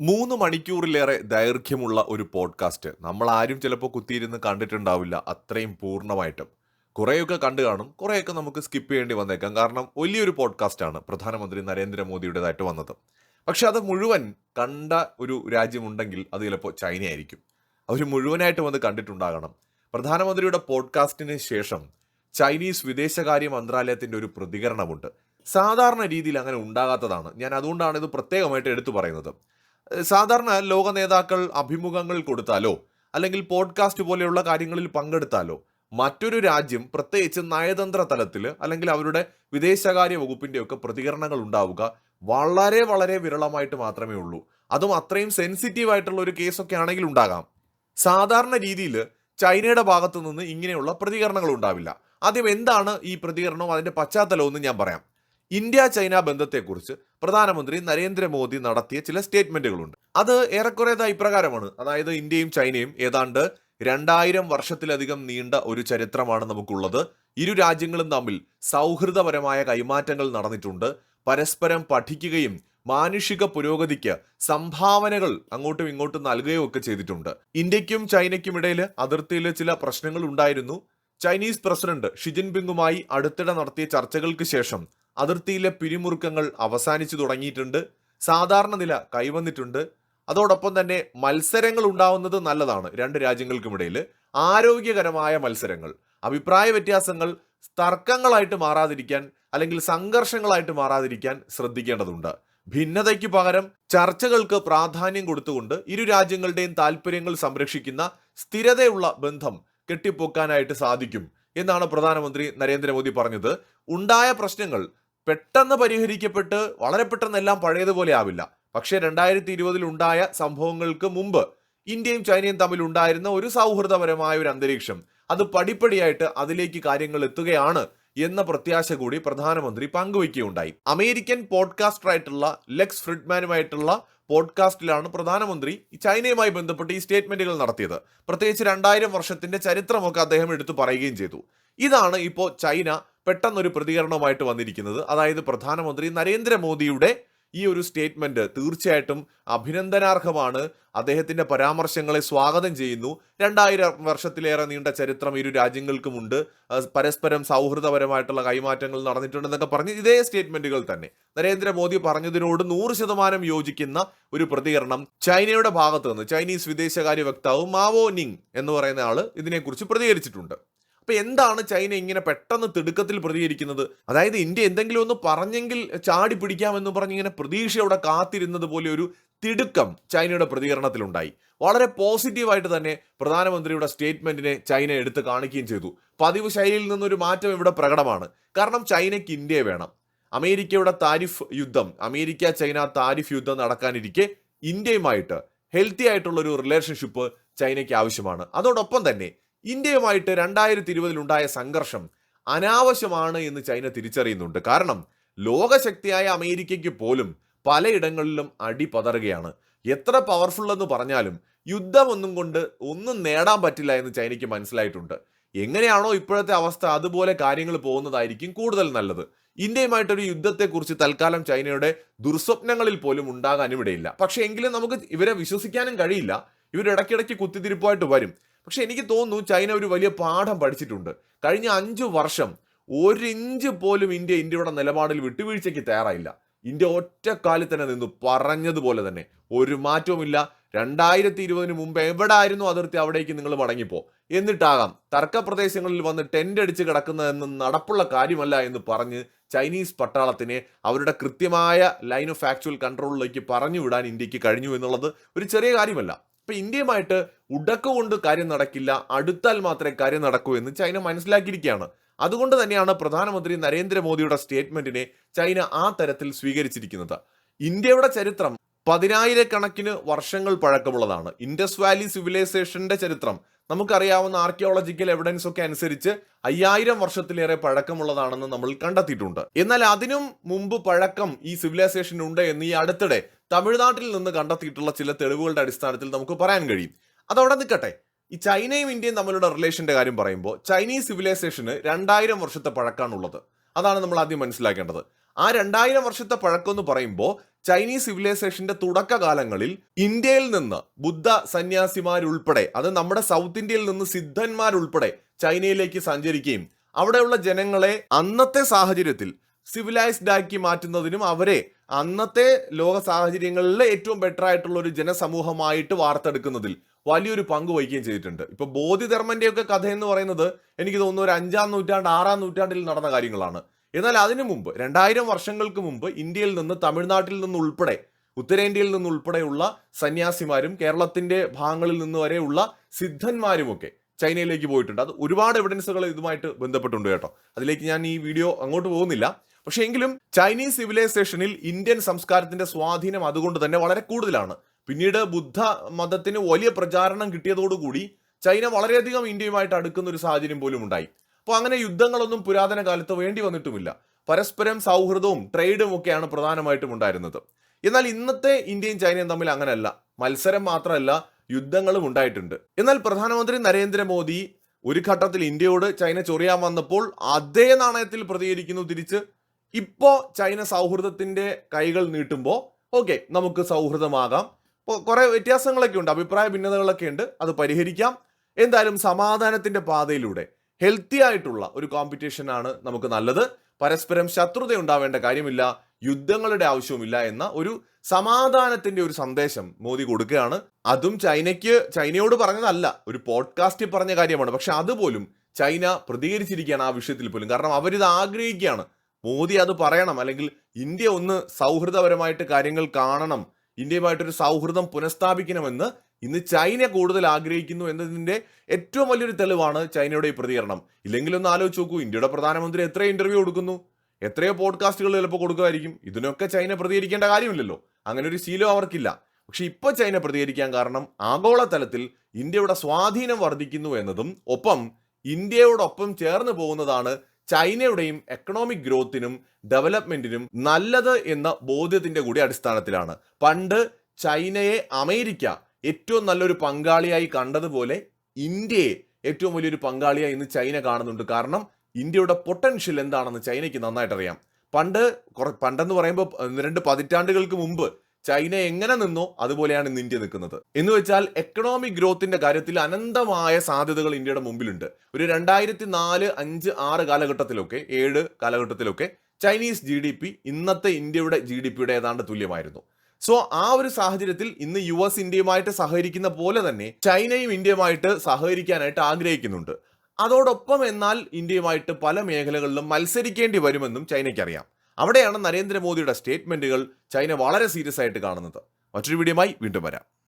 മൂന്ന് മണിക്കൂറിലേറെ ദൈർഘ്യമുള്ള ഒരു പോഡ്കാസ്റ്റ് നമ്മൾ ആരും ചിലപ്പോൾ കുത്തിയിരുന്ന് കണ്ടിട്ടുണ്ടാവില്ല അത്രയും പൂർണമായിട്ടും. കുറേയൊക്കെ കണ്ടു കാണും കുറേയൊക്കെ നമുക്ക് സ്കിപ്പ് ചെയ്യേണ്ടി വന്നേക്കാം. കാരണം വലിയൊരു പോഡ്കാസ്റ്റാണ് പ്രധാനമന്ത്രി നരേന്ദ്രമോദിയുടേതായിട്ട് വന്നത്. പക്ഷെ അത് മുഴുവൻ കണ്ട ഒരു രാജ്യമുണ്ടെങ്കിൽ അത് ചിലപ്പോൾ ചൈനയായിരിക്കും. അവർ മുഴുവനായിട്ട് വന്ന് കണ്ടിട്ടുണ്ടാകണം. പ്രധാനമന്ത്രിയുടെ പോഡ്കാസ്റ്റിന് ശേഷം ചൈനീസ് വിദേശകാര്യ മന്ത്രാലയത്തിന്റെ ഒരു പ്രതികരണമുണ്ട്. സാധാരണ രീതിയിൽ അങ്ങനെ ഉണ്ടാകാത്തതാണ്. ഞാൻ അതുകൊണ്ടാണ് ഇത് പ്രത്യേകമായിട്ട് എടുത്തു പറയുന്നത്. സാധാരണ ലോക നേതാക്കൾ അഭിമുഖങ്ങൾ കൊടുത്താലോ അല്ലെങ്കിൽ പോഡ്കാസ്റ്റ് പോലെയുള്ള കാര്യങ്ങളിൽ പങ്കെടുത്താലോ മറ്റൊരു രാജ്യം പ്രത്യേകിച്ച് നയതന്ത്ര തലത്തിൽ അല്ലെങ്കിൽ അവരുടെ വിദേശകാര്യ വകുപ്പിന്റെയൊക്കെ പ്രതികരണങ്ങൾ ഉണ്ടാവുക വളരെ വളരെ വിരളമായിട്ട് മാത്രമേ ഉള്ളൂ. അതും അത്രയും സെൻസിറ്റീവ് ആയിട്ടുള്ള ഒരു കേസൊക്കെ ആണെങ്കിൽ ഉണ്ടാകാം. സാധാരണ രീതിയിൽ ചൈനയുടെ ഭാഗത്തു നിന്ന് ഇങ്ങനെയുള്ള പ്രതികരണങ്ങൾ ഉണ്ടാവില്ല. ആദ്യം എന്താണ് ഈ പ്രതികരണവും അതിന്റെ പശ്ചാത്തലവും എന്ന് ഞാൻ പറയാം. ഇന്ത്യ ചൈന ബന്ധത്തെക്കുറിച്ച് പ്രധാനമന്ത്രി നരേന്ദ്രമോദി നടത്തിയ ചില സ്റ്റേറ്റ്മെന്റുകളുണ്ട്. അത് ഏറെക്കുറെ ഇപ്രകാരമാണ്. അതായത് ഇന്ത്യയും ചൈനയും ഏതാണ്ട് രണ്ടായിരം വർഷത്തിലധികം നീണ്ട ഒരു ചരിത്രമാണ് നമുക്കുള്ളത്. ഇരു രാജ്യങ്ങളും തമ്മിൽ സൗഹൃദപരമായ കൈമാറ്റങ്ങൾ നടന്നിട്ടുണ്ട്. പരസ്പരം പഠിക്കുകയും മാനുഷിക പുരോഗതിക്ക് സംഭാവനകൾ അങ്ങോട്ടും ഇങ്ങോട്ടും നൽകുകയും ഒക്കെ ചെയ്തിട്ടുണ്ട്. ഇന്ത്യക്കും ചൈനയ്ക്കും ഇടയിൽ അതിർത്തിയിൽ ചില പ്രശ്നങ്ങൾ ഉണ്ടായിരുന്നു. ചൈനീസ് പ്രസിഡന്റ് ഷി ജിൻപിങ്ങുമായി അടുത്തിടെ നടത്തിയ ചർച്ചകൾക്ക് ശേഷം അതിർത്തിയിലെ പിരിമുറുക്കങ്ങൾ അവസാനിച്ചു തുടങ്ങിയിട്ടുണ്ട്. സാധാരണ നില കൈവന്നിട്ടുണ്ട്. അതോടൊപ്പം തന്നെ മത്സരങ്ങൾ ഉണ്ടാവുന്നത് നല്ലതാണ് രണ്ട് രാജ്യങ്ങൾക്കുമിടയിൽ ആരോഗ്യകരമായ മത്സരങ്ങൾ. അഭിപ്രായ വ്യത്യാസങ്ങൾ തർക്കങ്ങളായിട്ട് മാറാതിരിക്കാൻ അല്ലെങ്കിൽ സംഘർഷങ്ങളായിട്ട് മാറാതിരിക്കാൻ ശ്രദ്ധിക്കേണ്ടതുണ്ട്. ഭിന്നതയ്ക്ക് പകരം ചർച്ചകൾക്ക് പ്രാധാന്യം കൊടുത്തുകൊണ്ട് ഇരു രാജ്യങ്ങളുടെയും താല്പര്യങ്ങൾ സംരക്ഷിക്കുന്ന സ്ഥിരതയുള്ള ബന്ധം കെട്ടിപ്പൊക്കാനായിട്ട് സാധിക്കും എന്നാണ് പ്രധാനമന്ത്രി നരേന്ദ്രമോദി പറഞ്ഞത്. ഉണ്ടായ പ്രശ്നങ്ങൾ പെട്ടെന്ന് പരിഹരിക്കപ്പെട്ട് വളരെ പെട്ടെന്ന് എല്ലാം പഴയതുപോലെ ആവില്ല. പക്ഷേ രണ്ടായിരത്തി ഇരുപതിൽ ഉണ്ടായ സംഭവങ്ങൾക്ക് മുമ്പ് ഇന്ത്യയും ചൈനയും തമ്മിൽ ഉണ്ടായിരുന്ന ഒരു സൗഹൃദപരമായ ഒരു അന്തരീക്ഷം. അത് പടിപ്പടിയായിട്ട് അതിലേക്ക് കാര്യങ്ങൾ എത്തുകയാണ് എന്ന പ്രത്യാശ കൂടി പ്രധാനമന്ത്രി പങ്കുവയ്ക്കുകയുണ്ടായി അമേരിക്കൻ പോഡ്കാസ്റ്റർ ആയിട്ടുള്ള ലെക്സ് ഫ്രിഡ്മാനുമായിട്ടുള്ള പോഡ്കാസ്റ്റിലാണ് പ്രധാനമന്ത്രി ചൈനയുമായി ബന്ധപ്പെട്ട് ഈ സ്റ്റേറ്റ്മെന്റുകൾ നടത്തിയത്. പ്രത്യേകിച്ച് രണ്ടായിരം വർഷത്തിന്റെ ചരിത്രമൊക്കെ അദ്ദേഹം എടുത്തു പറയുകയും ചെയ്തു. ഇതാണ് ഇപ്പോൾ ചൈന പെട്ടെന്നൊരു പ്രതികരണവുമായിട്ട് വന്നിരിക്കുന്നത്. അതായത് പ്രധാനമന്ത്രി നരേന്ദ്രമോദിയുടെ ഈ ഒരു സ്റ്റേറ്റ്മെന്റ് തീർച്ചയായിട്ടും അഭിനന്ദനാർഹമാണ്. അദ്ദേഹത്തിന്റെ പരാമർശങ്ങളെ സ്വാഗതം ചെയ്യുന്നു. രണ്ടായിരം വർഷത്തിലേറെ നീണ്ട ചരിത്രം ഇരു രാജ്യങ്ങൾക്കുമുണ്ട്. പരസ്പരം സൗഹൃദപരമായിട്ടുള്ള കൈമാറ്റങ്ങൾ നടന്നിട്ടുണ്ടെന്നൊക്കെ പറഞ്ഞ് ഇതേ സ്റ്റേറ്റ്മെന്റുകൾ തന്നെ. നരേന്ദ്രമോദി പറഞ്ഞതിനോട് നൂറ് ശതമാനം യോജിക്കുന്ന ഒരു പ്രതികരണം ചൈനയുടെ ഭാഗത്ത് നിന്ന് ചൈനീസ് വിദേശകാര്യ വക്താവ് മാവോ നിങ് എന്ന് പറയുന്ന ആൾ ഇതിനെക്കുറിച്ച് പ്രതികരിച്ചിട്ടുണ്ട്. അപ്പൊ എന്താണ് ചൈന ഇങ്ങനെ പെട്ടെന്ന് തിടുക്കത്തിൽ പ്രതികരിക്കുന്നത്? അതായത് ഇന്ത്യ എന്തെങ്കിലും ഒന്ന് പറഞ്ഞെങ്കിൽ ചാടി പിടിക്കാമെന്ന് പറഞ്ഞ് ഇങ്ങനെ പ്രതീക്ഷയോടെ കാത്തിരുന്നത് പോലെ ഒരു തിടുക്കം ചൈനയുടെ പ്രതികരണത്തിലുണ്ടായി. വളരെ പോസിറ്റീവായിട്ട് തന്നെ പ്രധാനമന്ത്രിയുടെ സ്റ്റേറ്റ്മെന്റിനെ ചൈന എടുത്ത് കാണിക്കുകയും ചെയ്തു. പതിവ് ശൈലിയിൽ നിന്നൊരു മാറ്റം ഇവിടെ പ്രകടമാണ്. കാരണം ചൈനയ്ക്ക് ഇന്ത്യയെ വേണം. അമേരിക്കയുടെ താരിഫ് യുദ്ധം അമേരിക്ക ചൈന താരിഫ് യുദ്ധം നടക്കാനിരിക്കെ ഇന്ത്യയുമായിട്ട് ഹെൽത്തി ആയിട്ടുള്ള ഒരു റിലേഷൻഷിപ്പ് ചൈനയ്ക്ക് ആവശ്യമാണ്. അതോടൊപ്പം തന്നെ ഇന്ത്യയുമായിട്ട് രണ്ടായിരത്തി ഇരുപതിലുണ്ടായ സംഘർഷം അനാവശ്യമാണ് എന്ന് ചൈന തിരിച്ചറിയുന്നുണ്ട്. കാരണം ലോകശക്തിയായ അമേരിക്കയ്ക്ക് പോലും പലയിടങ്ങളിലും അടി പതറുകയാണ്. എത്ര പവർഫുൾ എന്ന് പറഞ്ഞാലും യുദ്ധമൊന്നും കൊണ്ട് ഒന്നും നേടാൻ പറ്റില്ല എന്ന് ചൈനയ്ക്ക് മനസ്സിലായിട്ടുണ്ട്. എങ്ങനെയാണോ ഇപ്പോഴത്തെ അവസ്ഥ അതുപോലെ കാര്യങ്ങൾ പോകുന്നതായിരിക്കും കൂടുതൽ നല്ലത്. ഇന്ത്യയുമായിട്ടൊരു യുദ്ധത്തെക്കുറിച്ച് തൽക്കാലം ചൈനയുടെ ദുർസ്വപ്നങ്ങളിൽ പോലും ഉണ്ടാകാനും ഇടയില്ല. പക്ഷേ എങ്കിലും നമുക്ക് ഇവരെ വിശ്വസിക്കാനും കഴിയില്ല. ഇവർ ഇടയ്ക്കിടയ്ക്ക് കുത്തിത്തിരിപ്പായിട്ട് വരും. പക്ഷെ എനിക്ക് തോന്നുന്നു ചൈന ഒരു വലിയ പാഠം പഠിച്ചിട്ടുണ്ട്. കഴിഞ്ഞ അഞ്ച് വർഷം ഒരു ഇഞ്ച് പോലും ഇന്ത്യ ഇന്ത്യയുടെ നിലപാടിൽ വിട്ടുവീഴ്ചയ്ക്ക് തയ്യാറായില്ല. ഇന്ത്യ ഒറ്റക്കാലിൽ തന്നെ നിന്നു പറഞ്ഞതുപോലെ തന്നെ ഒരു മാറ്റവുമില്ല. രണ്ടായിരത്തി ഇരുപതിന് മുമ്പ് എവിടെ ആയിരുന്നു അതിർത്തി അവിടേക്ക് നിങ്ങൾ മടങ്ങിപ്പോ? എന്നിട്ടാകാം തർക്ക പ്രദേശങ്ങളിൽ വന്ന് ടെന്റ് അടിച്ച് കിടക്കുന്നതെന്ന് നടപ്പുള്ള കാര്യമല്ല എന്ന് പറഞ്ഞ് ചൈനീസ് പട്ടാളത്തിനെ അവരുടെ കൃത്യമായ ലൈൻ ഓഫ് ആക്ച്വൽ കൺട്രോളിലേക്ക് പറഞ്ഞു വിടാൻ ഇന്ത്യയ്ക്ക് കഴിഞ്ഞു എന്നുള്ളത് ഒരു ചെറിയ കാര്യമല്ല. ഇപ്പൊ ഇന്ത്യയുമായിട്ട് ഉടക്ക് കൊണ്ട് കാര്യം നടക്കില്ല അടുത്താൽ മാത്രമേ കാര്യം നടക്കൂ എന്ന് ചൈന മനസ്സിലാക്കിയിരിക്കുകയാണ്. അതുകൊണ്ട് തന്നെയാണ് പ്രധാനമന്ത്രി നരേന്ദ്രമോദിയുടെ സ്റ്റേറ്റ്മെന്റിനെ ചൈന ആ തരത്തിൽ സ്വീകരിച്ചിരിക്കുന്നത്. ഇന്ത്യയുടെ ചരിത്രം പതിനായിരക്കണക്കിന് വർഷങ്ങൾ പഴക്കമുള്ളതാണ്. ഇൻഡസ് വാലി സിവിലൈസേഷന്റെ ചരിത്രം. നമുക്കറിയാവുന്ന ആർക്കിയോളജിക്കൽ എവിഡൻസ് ഒക്കെ അനുസരിച്ച് അയ്യായിരം വർഷത്തിലേറെ പഴക്കമുള്ളതാണെന്ന് നമ്മൾ കണ്ടെത്തിയിട്ടുണ്ട്. എന്നാൽ അതിനും മുമ്പ് പഴക്കം ഈ സിവിലൈസേഷൻ ഉണ്ട് എന്ന് ഈ അടുത്തിടെ തമിഴ്നാട്ടിൽ നിന്ന് കണ്ടെത്തിയിട്ടുള്ള ചില തെളിവുകളുടെ അടിസ്ഥാനത്തിൽ നമുക്ക് പറയാൻ കഴിയും. അതവിടെ നിൽക്കട്ടെ. ഈ ചൈനയും ഇന്ത്യയും തമ്മിലുള്ള റിലേഷന്റെ കാര്യം പറയുമ്പോൾ ചൈനീസ് സിവിലൈസേഷന് രണ്ടായിരം വർഷത്തെ പഴക്കമാണുള്ളത് അതാണ് നമ്മൾ ആദ്യം മനസ്സിലാക്കേണ്ടത്. ആ രണ്ടായിരം വർഷത്തെ പഴക്കം എന്ന് പറയുമ്പോൾ ചൈനീസ് സിവിലൈസേഷന്റെ തുടക്കകാലങ്ങളിൽ ഇന്ത്യയിൽ നിന്ന് ബുദ്ധ സന്യാസിമാരുൾപ്പെടെ അത് നമ്മുടെ സൗത്ത് ഇന്ത്യയിൽ നിന്ന് സിദ്ധന്മാരുൾപ്പെടെ ചൈനയിലേക്ക് സഞ്ചരിക്കുകയും അവിടെയുള്ള ജനങ്ങളെ അന്നത്തെ സാഹചര്യത്തിൽ സിവിലൈസ്ഡ് ആക്കി മാറ്റുന്നതിനും അവരെ അന്നത്തെ ലോക സാഹചര്യങ്ങളിൽ ഏറ്റവും ബെറ്റർ ആയിട്ടുള്ള ഒരു ജനസമൂഹമായിട്ട് വാർത്തെടുക്കുന്നതിൽ വലിയൊരു പങ്ക് വഹിക്കുകയും ചെയ്തിട്ടുണ്ട്. ഇപ്പൊ ബോധിധർമ്മന്റെയൊക്കെ കഥ എന്ന് പറയുന്നത് എനിക്ക് തോന്നുന്നു ഒരു അഞ്ചാം നൂറ്റാണ്ട് ആറാം നൂറ്റാണ്ടിൽ നടന്ന കാര്യങ്ങളാണ്. എന്നാൽ അതിനു മുമ്പ് രണ്ടായിരം വർഷങ്ങൾക്ക് മുമ്പ് ഇന്ത്യയിൽ നിന്ന് തമിഴ്നാട്ടിൽ നിന്ന് ഉൾപ്പെടെ ഉത്തരേന്ത്യയിൽ നിന്ന് ഉൾപ്പെടെയുള്ള സന്യാസിമാരും കേരളത്തിന്റെ ഭാഗങ്ങളിൽ നിന്ന് വരെയുള്ള സിദ്ധന്മാരുമൊക്കെ ചൈനയിലേക്ക് പോയിട്ടുണ്ട്. അത് ഒരുപാട് എവിഡൻസുകൾ ഇതുമായിട്ട് ബന്ധപ്പെട്ടുണ്ട് കേട്ടോ. അതിലേക്ക് ഞാൻ ഈ വീഡിയോ അങ്ങോട്ട് പോകുന്നില്ല. പക്ഷേ എങ്കിലും ചൈനീസ് സിവിലൈസേഷനിൽ ഇന്ത്യൻ സംസ്കാരത്തിന്റെ സ്വാധീനം അതുകൊണ്ട് തന്നെ വളരെ കൂടുതലാണ്. പിന്നീട് ബുദ്ധ മതത്തിന് വലിയ പ്രചാരണം കിട്ടിയതോടുകൂടി ചൈന വളരെയധികം ഇന്ത്യയുമായിട്ട് അടുക്കുന്ന ഒരു സാഹചര്യം പോലും ഉണ്ടായി. അപ്പോൾ അങ്ങനെ യുദ്ധങ്ങളൊന്നും പുരാതന കാലത്ത് വേണ്ടി വന്നിട്ടുമില്ല. പരസ്പരം സൗഹൃദവും ട്രേഡും ഒക്കെയാണ് പ്രധാനമായിട്ടും ഉണ്ടായിരുന്നത്. എന്നാൽ ഇന്നത്തെ ഇന്ത്യയും ചൈനയും തമ്മിൽ അങ്ങനെയല്ല. മത്സരം മാത്രമല്ല യുദ്ധങ്ങളും ഉണ്ടായിട്ടുണ്ട്. എന്നാൽ പ്രധാനമന്ത്രി നരേന്ദ്രമോദി ഒരു ഘട്ടത്തിൽ ഇന്ത്യയോട് ചൈന ചൊറിയാൻ വന്നപ്പോൾ അതേ നാണയത്തിൽ പ്രതികരിക്കുന്നു തിരിച്ച് ഇപ്പോ ചൈന സൗഹൃദത്തിന്റെ കൈകൾ നീട്ടുമ്പോൾ ഓക്കെ നമുക്ക് സൗഹൃദമാകാം. ഇപ്പോൾ കുറേ വ്യത്യാസങ്ങളൊക്കെ ഉണ്ട് അഭിപ്രായ ഭിന്നതകളൊക്കെ ഉണ്ട് അത് പരിഹരിക്കാം. എന്തായാലും സമാധാനത്തിന്റെ പാതയിലൂടെ ഹെൽത്തി ആയിട്ടുള്ള ഒരു കോമ്പറ്റീഷൻ ആണ് നമുക്ക് നല്ലത്. പരസ്പരം ശത്രുത ഉണ്ടാവേണ്ട കാര്യമില്ല യുദ്ധങ്ങളുടെ ആവശ്യവുമില്ല എന്ന ഒരു സമാധാനത്തിന്റെ ഒരു സന്ദേശം മോദി കൊടുക്കുകയാണ്. അതും ചൈനയ്ക്ക് ചൈനയോട് പറഞ്ഞതല്ല ഒരു പോഡ്കാസ്റ്റിൽ പറഞ്ഞ കാര്യമാണ്. പക്ഷെ അതുപോലും ചൈന പ്രതികരിച്ചിരിക്കുകയാണ് ആ വിഷയത്തിൽ പോലും. കാരണം അവരിത് ആഗ്രഹിക്കുകയാണ്. മോദി അത് പറയണം. അല്ലെങ്കിൽ ഇന്ത്യ ഒന്ന് സൗഹൃദപരമായിട്ട് കാര്യങ്ങൾ കാണണം. ഇന്ത്യയുമായിട്ടൊരു സൗഹൃദം പുനഃസ്ഥാപിക്കണമെന്ന് ഇന്ന് ചൈന കൂടുതൽ ആഗ്രഹിക്കുന്നു എന്നതിന്റെ ഏറ്റവും വലിയൊരു തെളിവാണ് ചൈനയുടെ ഈ പ്രതികരണം. ഇല്ലെങ്കിൽ ഒന്ന് ആലോചിച്ച് നോക്കൂ ഇന്ത്യയുടെ പ്രധാനമന്ത്രി എത്ര ഇന്റർവ്യൂ കൊടുക്കുന്നു. എത്രയോ പോഡ്കാസ്റ്റുകൾ ചിലപ്പോൾ കൊടുക്കുമായിരിക്കും. ഇതിനൊക്കെ ചൈന പ്രതികരിക്കേണ്ട കാര്യമില്ലല്ലോ. അങ്ങനെ ഒരു ശീലം അവർക്കില്ല. പക്ഷെ ഇപ്പോൾ ചൈന പ്രതികരിക്കാൻ കാരണം ആഗോളതലത്തിൽ ഇന്ത്യയുടെ സ്വാധീനം വർദ്ധിക്കുന്നു എന്നതും ഒപ്പം ഇന്ത്യയോടൊപ്പം ചേർന്ന് പോകുന്നതാണ് ചൈനയുടെയും എക്കണോമിക് ഗ്രോത്തിനും ഡെവലപ്മെന്റിനും നല്ലത് എന്ന ബോധ്യത്തിന്റെ കൂടി അടിസ്ഥാനത്തിലാണ്. പണ്ട് ചൈനയെ അമേരിക്ക ഏറ്റവും നല്ലൊരു പങ്കാളിയായി കണ്ടതുപോലെ ഇന്ത്യയെ ഏറ്റവും വലിയൊരു പങ്കാളിയായി ഇന്ന് ചൈന കാണുന്നുണ്ട്. കാരണം ഇന്ത്യയുടെ പൊട്ടൻഷ്യൽ എന്താണെന്ന് ചൈനയ്ക്ക് നന്നായിട്ട് അറിയാം പണ്ട് കുറെ- പണ്ടെന്ന് പറയുമ്പോൾ രണ്ട് പതിറ്റാണ്ടുകൾക്ക് മുമ്പ് ചൈന എങ്ങനെ നിന്നോ അതുപോലെയാണ് ഇന്ന് ഇന്ത്യ നിൽക്കുന്നത്. എന്ന് വെച്ചാൽ എക്കണോമിക് ഗ്രോത്തിന്റെ കാര്യത്തിൽ അനന്തമായ സാധ്യതകൾ ഇന്ത്യയുടെ മുമ്പിലുണ്ട്. ഒരു രണ്ടായിരത്തി നാല് അഞ്ച് ആറ് കാലഘട്ടത്തിലൊക്കെ ഏഴ് കാലഘട്ടത്തിലൊക്കെ ചൈനീസ് ജി ഡി പി ഇന്നത്തെ ഇന്ത്യയുടെ ജി ഡി പിയുടെ ഏതാണ്ട് തുല്യമായിരുന്നു. സോ ആ ഒരു സാഹചര്യത്തിൽ ഇന്ന് യു എസ് ഇന്ത്യയുമായിട്ട് സഹകരിക്കുന്ന പോലെ തന്നെ ചൈനയും ഇന്ത്യയുമായിട്ട് സഹകരിക്കാനായിട്ട് ആഗ്രഹിക്കുന്നുണ്ട്. അതോടൊപ്പം എന്നാൽ ഇന്ത്യയുമായിട്ട് പല മേഖലകളിലും മത്സരിക്കേണ്ടി വരുമെന്നും ചൈനയ്ക്കറിയാം. അവിടെയാണ് നരേന്ദ്രമോദിയുടെ സ്റ്റേറ്റ്മെന്റുകൾ ചൈന വളരെ സീരിയസ് ആയിട്ട് കാണുന്നത്. മറ്റൊരു വീഡിയോമായി വീണ്ടും വരാം.